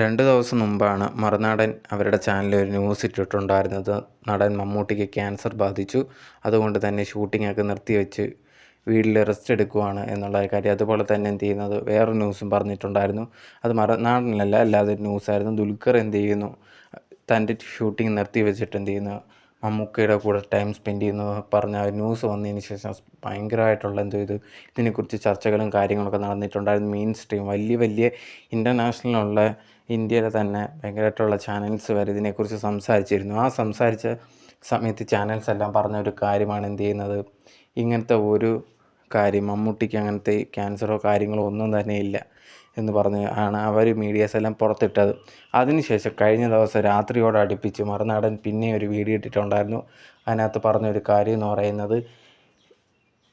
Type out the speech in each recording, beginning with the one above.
രണ്ട് ദിവസം മുമ്പാണ് മറുനാടൻ അവരുടെ ചാനലിൽ ഒരു ന്യൂസ് ഇട്ടിട്ടുണ്ടായിരുന്നത്. നടൻ മമ്മൂട്ടിക്ക് ക്യാൻസർ ബാധിച്ചു. അതുകൊണ്ട് തന്നെ ഷൂട്ടിങ്ങൊക്കെ നിർത്തിവെച്ച് വീട്ടിൽ റെസ്റ്റ് എടുക്കുവാണ് എന്നുള്ള കാര്യം അതുപോലെ തന്നെ എന്ത് ചെയ്യുന്നത് വേറൊരു ന്യൂസും പറഞ്ഞിട്ടുണ്ടായിരുന്നു. അത് മറുനാടനിലല്ല അല്ലാതെ ന്യൂസായിരുന്നു ദുൽഖർ എന്ത് ചെയ്യുന്നു? തന്റെ ഷൂട്ടിംഗ് നിർത്തി വെച്ചിട്ട് എന്ത് ചെയ്യുന്നു? മമ്മൂക്കയുടെ കൂടെ ടൈം സ്പെൻഡ് ചെയ്യുന്നു പറഞ്ഞ ന്യൂസ് വന്നതിന് ശേഷം ഭയങ്കരമായിട്ടുള്ള എന്തോ ഇത് ഇതിനെക്കുറിച്ച് ചർച്ചകളും കാര്യങ്ങളൊക്കെ നടന്നിട്ടുണ്ടായിരുന്നു മെയിൻ സ്ട്രീം വലിയ വലിയ ഇന്റർനാഷണലുള്ള ഇന്ത്യയിലെ തന്നെ ഭയങ്കരമായിട്ടുള്ള ചാനൽസ് വരെ ഇതിനെക്കുറിച്ച് സംസാരിച്ചിരുന്നു. ആ സംസാരിച്ച സമയത്ത് ചാനൽസ് എല്ലാം പറഞ്ഞ ഒരു കാര്യമാണ് എന്ത് ചെയ്യുന്നത്? ഇങ്ങനത്തെ ഒരു കാര്യം മമ്മൂട്ടിക്ക് അങ്ങനത്തെ ക്യാൻസറോ കാര്യങ്ങളോ ഒന്നും തന്നെ ഇല്ല എന്ന് പറഞ്ഞ് ആണ് അവർ മീഡിയാസ് എല്ലാം പുറത്തിട്ടത്. അതിനുശേഷം കഴിഞ്ഞ ദിവസം രാത്രിയോട് അടുപ്പിച്ച് മറുനാടൻ പിന്നെ ഒരു വീഡിയോ ഇട്ടിട്ടുണ്ടായിരുന്നു. അതിനകത്ത് പറഞ്ഞൊരു കാര്യം എന്ന് പറയുന്നത്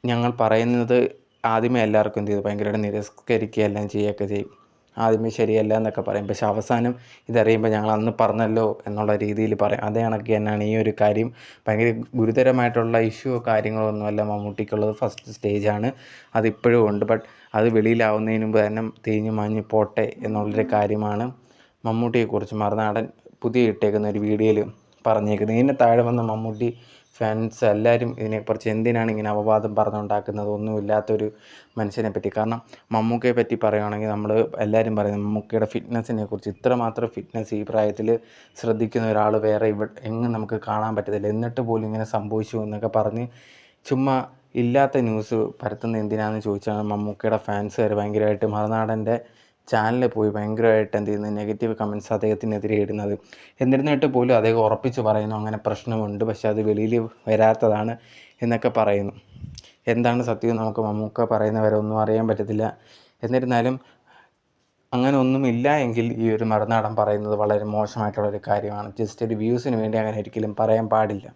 ഞങ്ങൾ പറയുന്നത് ആദ്യമേ എല്ലാവർക്കും എന്ത് ചെയ്തു? ഭയങ്കരമായിട്ട് നിരസ്കരിക്കുക എല്ലാം ചെയ്യുകയൊക്കെ ചെയ്യും. ആദ്യമേ ശരിയല്ല എന്നൊക്കെ പറയും. പക്ഷെ അവസാനം ഇതറിയുമ്പോൾ ഞങ്ങൾ അന്ന് പറഞ്ഞല്ലോ എന്നുള്ള രീതിയിൽ പറയും. അതേ കണക്ക് തന്നെയാണ് ഈ ഒരു കാര്യം. ഭയങ്കര ഗുരുതരമായിട്ടുള്ള ഇഷ്യൂ കാര്യങ്ങളോ ഒന്നുമല്ല മമ്മൂട്ടിക്കുള്ളത്. ഫസ്റ്റ് സ്റ്റേജാണ് അതിപ്പോഴും ഉണ്ട്. ബട്ട് അത് വെളിയിലാവുന്നതിന് മുമ്പ് തന്നെ തേഞ്ഞു മാഞ്ഞു പോട്ടെ എന്നുള്ളൊരു കാര്യമാണ് മമ്മൂട്ടിയെക്കുറിച്ച് മറുനാടൻ പുതിയ ഇട്ടേക്കുന്ന ഒരു വീഡിയോയിൽ പറഞ്ഞേക്കുന്നത്. ഇതിന് താഴെ വന്ന മമ്മൂട്ടി ഫാൻസ് എല്ലാവരും ഇതിനെക്കുറിച്ച് എന്തിനാണ് ഇങ്ങനെ അപവാദം പറഞ്ഞുണ്ടാക്കുന്നത്? ഒന്നുമില്ലാത്തൊരു മനുഷ്യനെ പറ്റി കാരണം മമ്മൂക്കയെ പറ്റി പറയുകയാണെങ്കിൽ നമ്മൾ എല്ലാവരും പറയുന്നത് മമ്മൂക്കയുടെ ഫിറ്റ്നസ്സിനെ കുറിച്ച് ഇത്രമാത്രം ഫിറ്റ്നസ് ഈ പ്രായത്തിൽ ശ്രദ്ധിക്കുന്ന ഒരാൾ വേറെ ഇവ എങ്ങും നമുക്ക് കാണാൻ പറ്റത്തില്ല. എന്നിട്ട് പോലും ഇങ്ങനെ സംഭവിച്ചു എന്നൊക്കെ പറഞ്ഞ് ചുമ്മാ ഇല്ലാത്ത ന്യൂസ് പരത്തുന്നത് എന്തിനാണെന്ന് ചോദിച്ചാണ് മമ്മൂക്കയുടെ ഫാൻസുകാർ ഭയങ്കരമായിട്ട് മറുനാടന്റെ ചാനലിൽ പോയി ഭയങ്കരമായിട്ട് എന്ത് ചെയ്യുന്നത് നെഗറ്റീവ് കമൻസ് അദ്ദേഹത്തിനെതിരെ ഇടുന്നത്. എന്നിരുന്നിട്ട് പോലും അദ്ദേഹം ഉറപ്പിച്ച് പറയുന്നു അങ്ങനെ പ്രശ്നമുണ്ട് പക്ഷേ അത് വെളിയിൽ വരാത്തതാണ് എന്നൊക്കെ പറയുന്നു. എന്താണ് സത്യം? നമുക്ക് മമ്മൂക്ക പറയുന്നവരെ ഒന്നും അറിയാൻ പറ്റത്തില്ല. എന്നിരുന്നാലും അങ്ങനെ ഒന്നുമില്ല എങ്കിൽ ഈ ഒരു മറുനാടൻ പറയുന്നത് വളരെ മോശമായിട്ടുള്ളൊരു കാര്യമാണ്. ജസ്റ്റ് ഒരു വ്യൂസിന് വേണ്ടി അങ്ങനെ ഒരിക്കലും പറയാൻ പാടില്ല.